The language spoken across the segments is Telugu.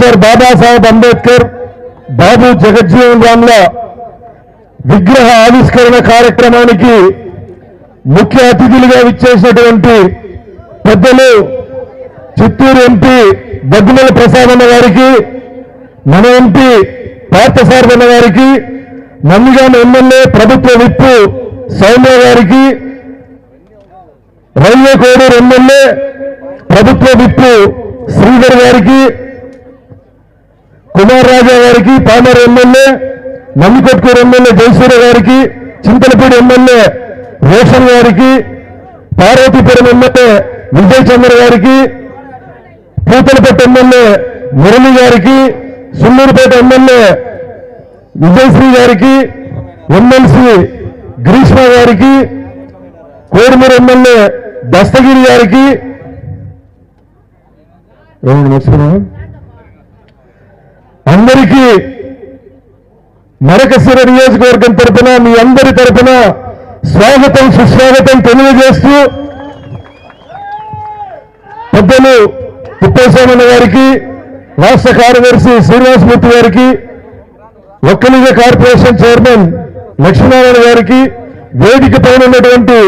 డాక్టర్ బాబాసాహెబ్ అంబేద్కర్ బాబు జగజ్జీవన్ రామ్ల విగ్రహ ఆవిష్కరణ కార్యక్రమానికి ముఖ్య అతిథులుగా విచ్చేసినటువంటి పెద్దలు చిత్తూరు ఎంపీ బద్దిమల ప్రసాద్ అన్న గారికి మన ఎంపీ పార్థసారథన్న గారికి నందిగామ ఎమ్మెల్యే ప్రభుత్వ విప్పు సౌమ్య గారికి రైల్వే కోడూరు ఎమ్మెల్యే ప్రభుత్వ విప్పు శ్రీధర్ గారికి కుమార్ రాజా గారికి పామర్ ఎమ్మెల్యే నందికొట్కూరు ఎమ్మెల్యే జయసూర్య గారికి చింతలపూడి ఎమ్మెల్యే రోషన్ గారికి పార్వతీపురం ఎమ్మెల్యే విజయ్ చంద్ర గారికి పూతలపేట ఎమ్మెల్యే మురళి గారికి సుల్లూరుపేట ఎమ్మెల్యే విజయశ్రీ గారికి ఎమ్మెల్సీ గ్రీష్మ గారికి కోడుమూరు ఎమ్మెల్యే దస్తగిరి గారికి. ఏమైనా అందరికీ మరకశిర నియోజకవర్గం తరపున మీ అందరి తరపున స్వాగతం సుస్వాగతం తెలియజేస్తూ పెద్దలు తిప్పేశ్వరమణ గారికి రాష్ట్ర కార్యదర్శి శ్రీనివాసమూర్తి గారికి ఒక్కలిగ కార్పొరేషన్ చైర్మన్ లక్ష్మీనారాయణ గారికి వేదిక పైన ఉన్నటువంటి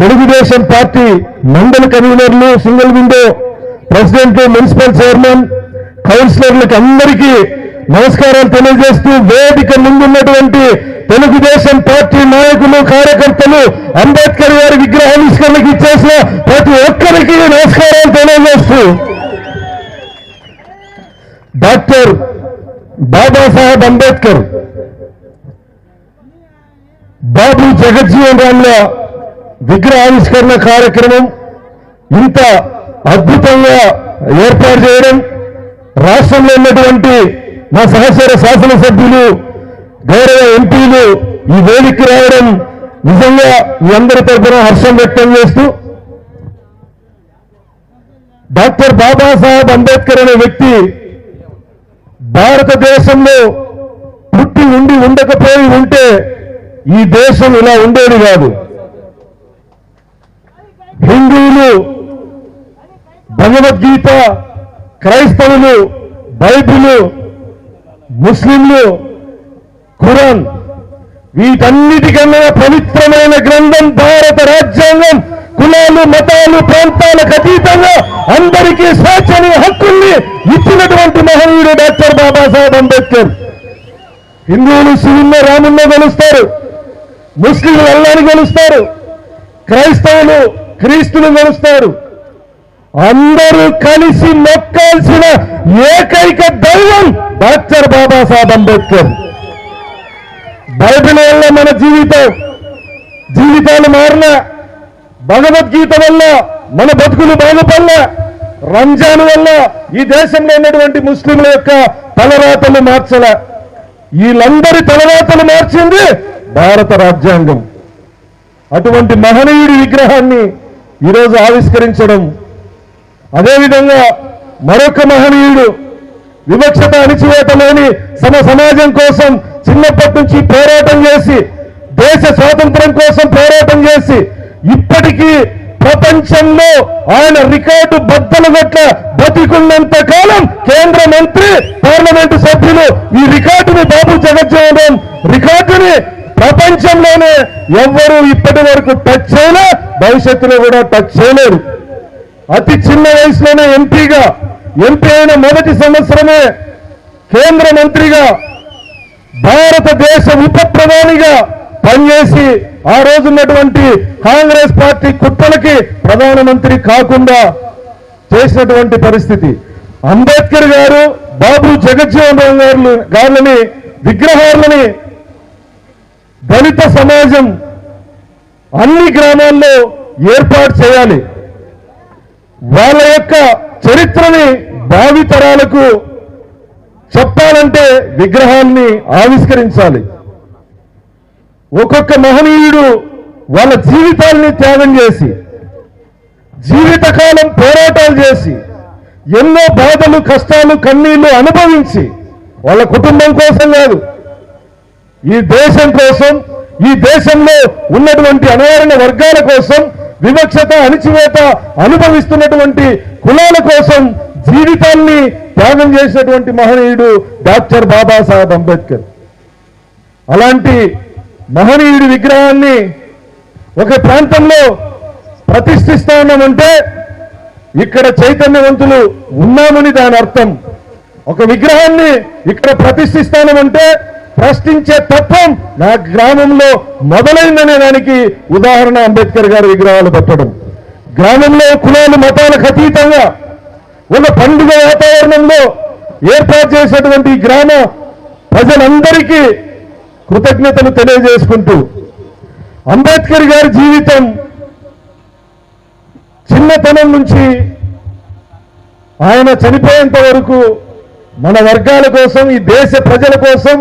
తెలుగుదేశం పార్టీ మండల కన్వీనర్లు single window president municipal chairman కౌన్సిలర్లకు అందరికీ నమస్కారాలు తెలియజేస్తూ వేదిక ముందున్నటువంటి తెలుగుదేశం పార్టీ నాయకులు కార్యకర్తలు అంబేద్కర్ గారి విగ్రహావిష్కరణకి ఇచ్చేసిన ప్రతి ఒక్కరికి నమస్కారాలు తెలియజేస్తూ. డాక్టర్ బాబాసాహెబ్ అంబేద్కర్ బాబు జగజ్జీవన్ రామ్ల విగ్రహావిష్కరణ కార్యక్రమం ఇంత అద్భుతంగా ఏర్పాటు చేయడం రాష్ట్రంలో ఉన్నటువంటి మా సహచర శాసనసభ్యులు గౌరవ ఎంపీలు ఈ వేదికకి రావడం నిజంగా మీ అందరి తరఫున హర్షం వ్యక్తం చేస్తూ డాక్టర్ బాబాసాహెబ్ అంబేద్కర్ అనే వ్యక్తి భారతదేశంలో పుట్టి ఉండి ఉండకపోయి ఉంటే ఈ దేశం ఇలా ఉండేది కాదు. హిందువులు భగవద్గీత క్రైస్తవులు బైబిల్ ముస్లింలు ఖురాన్ వీటన్నిటికన్నా పవిత్రమైన గ్రంథం భారత రాజ్యాంగం కులాలు మతాలు ప్రాంతాలకు అతీతంగా అందరికీ స్వేచ్ఛని హక్కుల్ని ఇచ్చినటువంటి మహనీయుడు డాక్టర్ బాబాసాహెబ్ అంబేద్కర్. హిందువులు శివుల్లో రాముల్లో గెలుస్తారు ముస్లింలు అల్లాని గెలుస్తారు క్రైస్తవులు క్రీస్తులు గెలుస్తారు. అందరూ కలిసి మొక్కాల్సిన ఏకైక దైవం డాక్టర్ బాబాసాహెబ్ అంబేద్కర్. బైబిల్ వల్ల మన జీవితం జీవితాలు మారిన భగవద్గీత వల్ల మన బతుకులు బాగుపడిన రంజాన్ వల్ల ఈ దేశంలో ఉన్నటువంటి ముస్లింల యొక్క తలరాతలు మార్చల. వీళ్ళందరి తలరాతలు మార్చింది భారత రాజ్యాంగం. అటువంటి మహనీయుడి విగ్రహాన్ని ఈరోజు ఆవిష్కరించడం అదేవిధంగా మరొక మహనీయుడు వివక్షత అణిచివేతలోని సమ సమాజం కోసం చిన్నప్పటి నుంచి పోరాటం చేసి దేశ స్వాతంత్రం కోసం పోరాటం చేసి ఇప్పటికీ ప్రపంచంలో ఆయన రికార్డు బద్దలు గట్ల బతికున్నంత కాలం కేంద్ర మంత్రి పార్లమెంటు సభ్యులు ఈ రికార్డుని బాబు జగజ్జీవన్ రామ్ రికార్డుని ప్రపంచంలోనే ఎవ్వరూ ఇప్పటి వరకు టచ్ చేయలే భవిష్యత్తులో కూడా టచ్ చేయలేరు. అతి చిన్న వయసులోనే ఎంపీగా ఎంపీ అయిన మొదటి సంవత్సరమే కేంద్ర మంత్రిగా భారతదేశ ఉప ప్రధానిగా పనిచేసి ఆ రోజున్నటువంటి కాంగ్రెస్ పార్టీ కుట్రలకి ప్రధానమంత్రి కాకుండా చేసినటువంటి పరిస్థితి. అంబేద్కర్ గారు బాబు జగజ్జీవన్ రామ్ గారు గారులని విగ్రహాలని దళిత సమాజం అన్ని గ్రామాల్లో ఏర్పాటు చేయాలి. వాళ్ళ యొక్క చరిత్రని భావితరాలకు చెప్పాలంటే విగ్రహాన్ని ఆవిష్కరించాలి. ఒక్కొక్క మహనీయుడు వాళ్ళ జీవితాల్ని త్యాగం చేసి జీవితకాలం పోరాటాలు చేసి ఎన్నో బాధలు కష్టాలు కన్నీళ్ళు అనుభవించి వాళ్ళ కుటుంబం కోసం కాదు ఈ దేశం కోసం ఈ దేశంలో ఉన్నటువంటి అణగారిన వర్గాల కోసం వివక్షత అణిచివేత అనుభవిస్తున్నటువంటి కులాల కోసం జీవితాన్ని త్యాగం చేసినటువంటి మహనీయుడు డాక్టర్ బాబాసాహెబ్ అంబేద్కర్. అలాంటి మహనీయుడి విగ్రహాన్ని ఒక ప్రాంతంలో ప్రతిష్ఠిస్తా ఉన్నామంటే ఇక్కడ చైతన్యవంతులు ఉన్నామని దాని అర్థం. ఒక విగ్రహాన్ని ఇక్కడ ప్రతిష్ఠిస్తానమంటే ప్రశ్నించే తత్వం నా గ్రామంలో మొదలైందనే దానికి ఉదాహరణ అంబేద్కర్ గారి విగ్రహాలు పెట్టడం. గ్రామంలో కులాలు మతాలకు అతీతంగా ఉన్న పండుగ వాతావరణంలో ఏర్పాటు చేసేటువంటి గ్రామ ప్రజలందరికీ కృతజ్ఞతలు తెలియజేసుకుంటూ అంబేద్కర్ గారి జీవితం చిన్నతనం నుంచి ఆయన చనిపోయేంత వరకు మన వర్గాల కోసం ఈ దేశ ప్రజల కోసం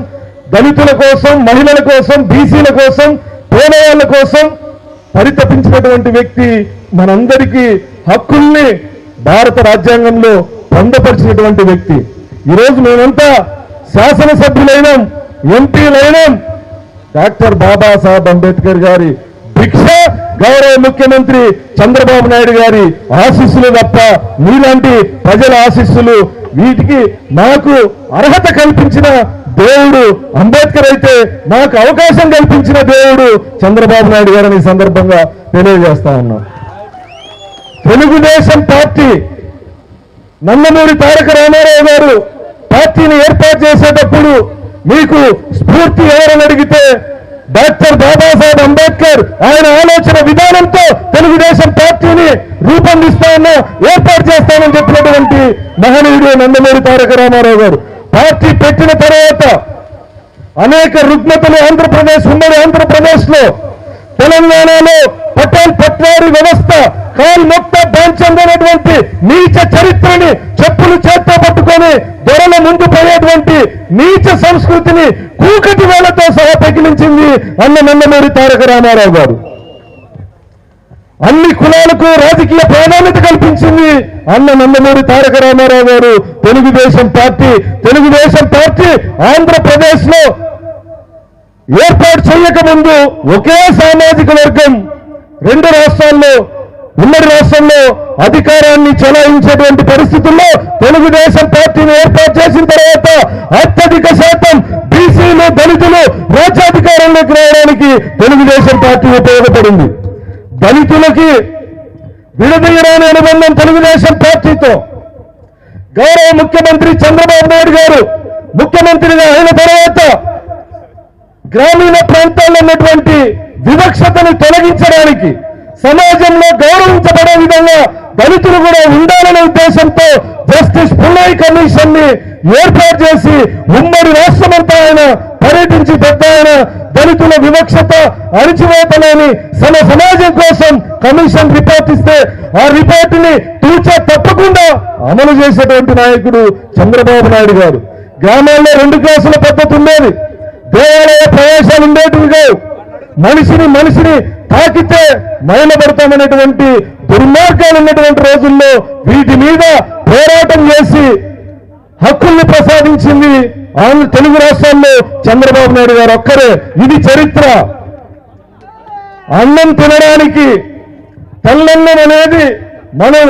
దళితుల కోసం మహిళల కోసం బీసీల కోసం పేదవాళ్ళ కోసం పరితపించినటువంటి వ్యక్తి మనందరికీ హక్కుల్ని భారత రాజ్యాంగంలో పొందపరిచినటువంటి వ్యక్తి. ఈరోజు మేమంతా శాసనసభ్యులైనాం ఎంపీలైనాం డాక్టర్ బాబాసాహెబ్ అంబేద్కర్ గారి భిక్ష గౌరవ ముఖ్యమంత్రి చంద్రబాబు నాయుడు గారి ఆశీస్సులు తప్ప మీలాంటి ప్రజల ఆశీస్సులు వీటికి మాకు అర్హత కల్పించిన దేవుడు అంబేద్కర్ అయితే మాకు అవకాశం కల్పించిన దేవుడు చంద్రబాబు నాయుడు గారిని ఈ సందర్భంగా తెలియజేస్తా ఉన్నాం. తెలుగుదేశం పార్టీ నందమూరి తారక రామారావు గారు పార్టీని ఏర్పాటు చేసేటప్పుడు మీకు స్ఫూర్తి ఎవరని అడిగితే డాక్టర్ బాబాసాహెబ్ అంబేద్కర్ ఆయన ఆలోచన విధానంతో తెలుగుదేశం పార్టీని రూపొందిస్తానో ఏర్పాటు చేస్తానని చెప్పినటువంటి మహనీయుడు నందమూరి తారక రామారావు గారు. పార్టీ పెట్టిన తర్వాత అనేక రుగ్మతలు ఆంధ్రప్రదేశ్ ఉమ్మడి ఆంధ్రప్రదేశ్లో తెలంగాణలో పటేల్ పట్వారీ వ్యవస్థ కాల్ మొక్క బాంచంద్ నీచ చరిత్రని చెప్పులు చేత్తో పట్టుకొని దొరల ముందు పడేటువంటి నీచ సంస్కృతిని కూకటి వేళ్ళతో సహా తగిలించింది అన్న నందమూరి తారక రామారావు గారు. అన్ని కులాలకు రాజకీయ ప్రాధాన్యత కల్పించింది అన్న నందమూరి తారక రామారావు గారు. తెలుగుదేశం పార్టీ తెలుగుదేశం పార్టీ ఆంధ్రప్రదేశ్లో ఏర్పాటు చేయక ముందు ఒకే సామాజిక వర్గం రెండు రాష్ట్రాల్లో ఉమ్మడి రాష్ట్రంలో అధికారాన్ని చెలాయించేటువంటి పరిస్థితుల్లో తెలుగుదేశం పార్టీని ఏర్పాటు చేసిన తర్వాత అత్యధిక శాతం బీసీలు దళితులు రాజ్యాధికారంలోకి రావడానికి తెలుగుదేశం పార్టీ ఉపయోగపడింది. దళితులకి విడదీయరాని అనుబంధం తెలుగుదేశం పార్టీతో. గౌరవ ముఖ్యమంత్రి చంద్రబాబు నాయుడు గారు ముఖ్యమంత్రిగా అయిన తర్వాత గ్రామీణ ప్రాంతాల్లో ఉన్నటువంటి వివక్షతను తొలగించడానికి సమాజంలో గౌరవించబడే విధంగా దళితులు కూడా ఉండాలనే ఉద్దేశంతో జస్టిస్ పుల్లయ్య కమిషన్ని ఏర్పాటు చేసి ఉమ్మడి రాష్ట్రమంతా ఆయన పర్యటించి పెద్ద ఆయన దళితుల వివక్షత అణిచివేతలేని సమ సమాజం కోసం కమిషన్ రిపోర్ట్ ఇస్తే ఆ రిపోర్టుని తూచా తప్పకుండా అమలు చేసేటువంటి నాయకుడు చంద్రబాబు నాయుడు గారు. గ్రామాల్లో రెండు క్లాసుల పద్ధతి ఉండేది. దేవాలయ ప్రవేశాలు ఉండేటివి మనిషిని మనిషిని తాకితే మైలబడతామనేటువంటి దుర్మార్గాలు ఉన్నటువంటి రోజుల్లో వీటి మీద పోరాటం చేసి హక్కుల్ని ప్రసాదించింది ఆంధ్ర తెలుగు రాష్ట్రాల్లో చంద్రబాబు నాయుడు గారు ఒక్కరే. ఇది చరిత్ర. అన్నం తినడానికి తెల్లన్నం అనేది మనం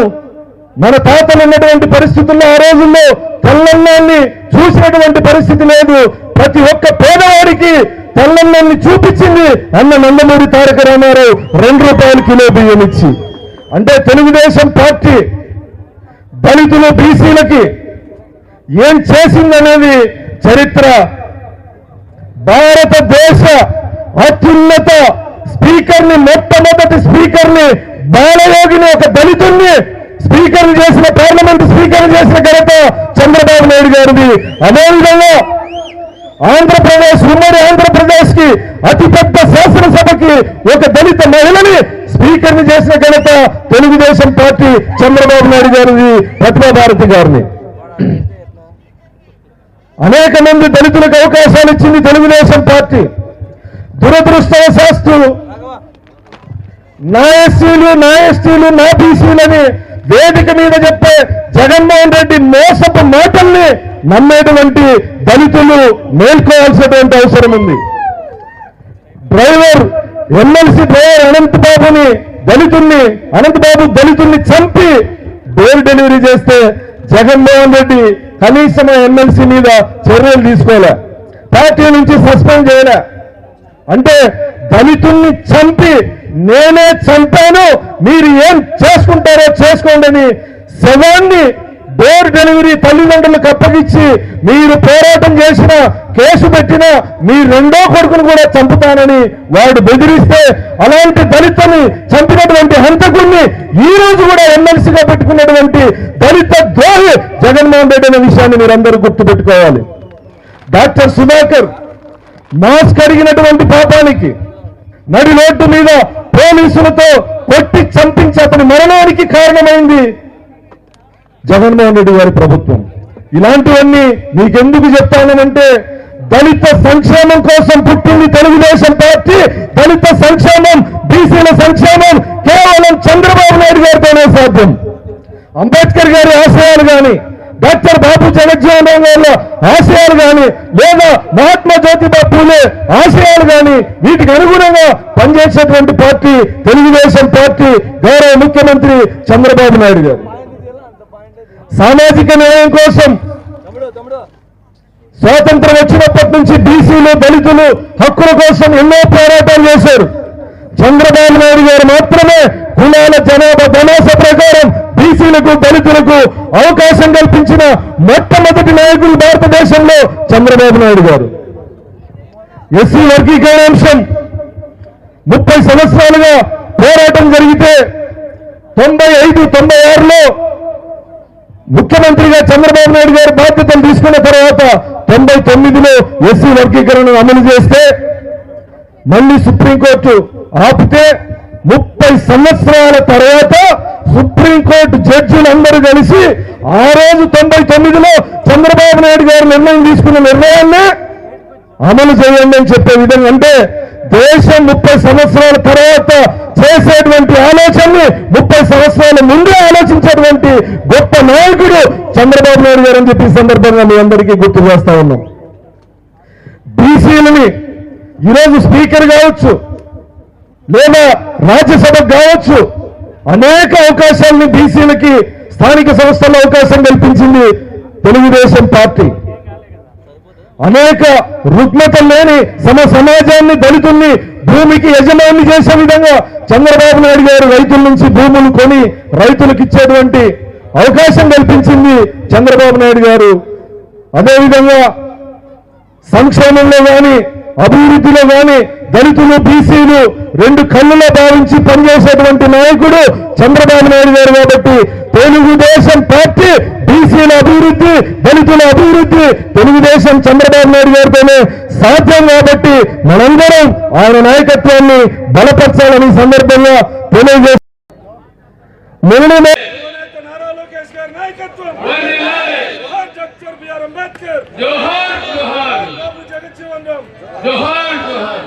మన తాతలు ఉన్నటువంటి పరిస్థితుల్లో ఆ రోజుల్లో తెల్లన్నాన్ని చూసినటువంటి పరిస్థితి లేదు. ప్రతి ఒక్క పేదవాడికి తెల్లన్నల్ని చూపించింది అన్న నందమూరి తారక రామారావు. రెండు రూపాయలు కిలో బియ్యం ఇచ్చి. అంటే తెలుగుదేశం పార్టీ దళితులు బీసీలకి ఏం చేసిందనేది చరిత్ర. భారతదేశ అత్యున్నత స్పీకర్ని మొట్టమొదటి స్పీకర్ని బాలయోగిని ఒక దళితుణ్ణి స్పీకర్ చేసిన పార్లమెంట్ స్పీకర్ చేసిన ఘనత చంద్రబాబు నాయుడు గారిది. అదేవిధంగా ఆంధ్రప్రదేశ్ ఉమ్మడి ఆంధ్రప్రదేశ్కి అతిపెద్ద శాసనసభకి ఒక దళిత మహిళని స్పీకర్ని చేసిన ఘనత తెలుగుదేశం పార్టీ చంద్రబాబు నాయుడు గారిది ప్రతిభాభారతి గారిని అనేక మంది దళితులకు అవకాశాలు ఇచ్చింది తెలుగుదేశం పార్టీ. దురదృష్టవశాస్తు నా ఎస్సీలు నా ఎస్టీలు నా బీసీలని వేదిక మీద చెప్పే జగన్మోహన్ రెడ్డి మోసపు మాటల్ని నమ్మేటువంటి దళితులు మేల్కోవాల్సినటువంటి అవసరం ఉంది. డ్రైవర్ ఎమ్మెల్సీ డ్రైవర్ అనంత బాబుని దళితుల్ని అనంత బాబు దళితుల్ని చంపి డోర్ డెలివరీ చేస్తే జగన్మోహన్ రెడ్డి కనీసం ఎమ్మెల్సీ మీద చర్యలు తీసుకోలే. పార్టీ నుంచి సస్పెండ్ చేయలే. అంటే దళితుల్ని చంపి నేనే చంపాను మీరు ఏం చేసుకుంటారో చేసుకోండి అని శవాన్ని డోర్ డెలివరీ తల్లిదండ్రులకు అప్పగించి మీరు పోరాటం చేసిన కేసు పెట్టిన మీ రెండో కొడుకును కూడా చంపుతానని వాడు బెదిరిస్తే అలాంటి దళితుని చంపినటువంటి హంతకుణ్ణి ఈ రోజు కూడా ఎమ్మెల్సీగా పెట్టుకున్నటువంటి దళిత ద్రోహి జగన్మోహన్ రెడ్డి అనే విషయాన్ని మీరందరూ గుర్తుపెట్టుకోవాలి. డాక్టర్ సుధాకర్ మాస్క్ అడిగినటువంటి పాపానికి నడి రోడ్డు మీద పోలీసులతో కొట్టి చంపించి అతని మరణానికి కారణమైంది జగన్మోహన్ రెడ్డి గారి ప్రభుత్వం. ఇలాంటివన్నీ మీకెందుకు చెప్తానంటే దళిత సంక్షేమం కోసం పుట్టింది తెలుగుదేశం పార్టీ. దళిత సంక్షేమం బీసీల సంక్షేమం కేవలం చంద్రబాబు నాయుడు గారితోనే సాధ్యం. అంబేద్కర్ గారి ఆశయాలు కానీ డాక్టర్ బాబు జగజ్జీవన్ రామ్ గారి ఆశయాలు గాని లేదా మహాత్మా జ్యోతిబా పూలే ఆశయాలు గాని వీటికి అనుగుణంగా పనిచేసేటువంటి పార్టీ తెలుగుదేశం పార్టీ గౌరవ ముఖ్యమంత్రి చంద్రబాబు నాయుడు గారు. సామాజిక న్యాయం కోసం స్వాతంత్రం వచ్చినప్పటి నుంచి బీసీలు దళితులు హక్కుల కోసం ఎన్నో పోరాటాలు చేశారు. చంద్రబాబు నాయుడు గారు మాత్రమే కులాల జనాభా ధనాస ప్రకారం బీసీలకు దళితులకు అవకాశం కల్పించిన మొట్టమొదటి నాయకులు భారతదేశంలో చంద్రబాబు నాయుడు గారు. ఎస్సీ వర్గీకరణ అంశం. ముప్పై సంవత్సరాలుగా పోరాటం జరిగితే తొంభై ఐదు తొంభై ఆరులో ముఖ్యమంత్రిగా చంద్రబాబు నాయుడు గారు బాధ్యతలు తీసుకున్న తర్వాత తొంభై తొమ్మిదిలో ఎస్సీ వర్గీకరణను అమలు చేస్తే మళ్ళీ సుప్రీంకోర్టు ఆపితే ముప్పై సంవత్సరాల తర్వాత సుప్రీంకోర్టు జడ్జిలందరూ కలిసి ఆ రోజు తొంభై తొమ్మిదిలో చంద్రబాబు నాయుడు గారు నిర్ణయం తీసుకున్న నిర్ణయాన్ని అమలు చేయండి అని చెప్పే విధంగా అంటే దేశం ముప్పై సంవత్సరాల తర్వాత చేసేటువంటి ఆలోచనని ముప్పై సంవత్సరాల ముందే ఆలోచించేటువంటి గొప్ప నాయకుడు చంద్రబాబు నాయుడు గారు అని చెప్పి సందర్భంగా మీ అందరికీ గుర్తు చేస్తా ఉన్నాం. బీసీలని ఈరోజు స్పీకర్ కావచ్చు లేదా రాజ్యసభ కావచ్చు అనేక అవకాశాలను బీసీలకి స్థానిక సంస్థల్లో అవకాశం కల్పించింది తెలుగుదేశం పార్టీ. అనేక రుగ్మత లేని సమ సమాజాన్ని దళితుల్ని భూమికి యజమాని చేసే విధంగా చంద్రబాబు నాయుడు గారు రైతుల నుంచి భూములు కొని రైతులకు ఇచ్చేటువంటి అవకాశం కల్పించింది చంద్రబాబు నాయుడు గారు. అదేవిధంగా సంక్షేమంలో కానీ అభివృద్ధిలో కానీ దళితులు బీసీలు రెండు కళ్ళులో భావించి పనిచేసేటువంటి నాయకుడు చంద్రబాబు నాయుడు గారు కాబట్టి తెలుగుదేశం పార్టీ బీసీల అభివృద్ధి దళితుల అభివృద్ధి తెలుగుదేశం చంద్రబాబు నాయుడు గారితోనే సాధ్యం కాబట్టి మనందరం ఆయన నాయకత్వాన్ని బలపరచాలని సందర్భంగా తెలియజేస్తాం నాయకత్వం. జోహార్ డాక్టర్ బిఆర్ అంబేద్కర్. జోహార్ జోహార్. బాబు జగజ్జీవన్ రామ్. జోహార్ జోహార్.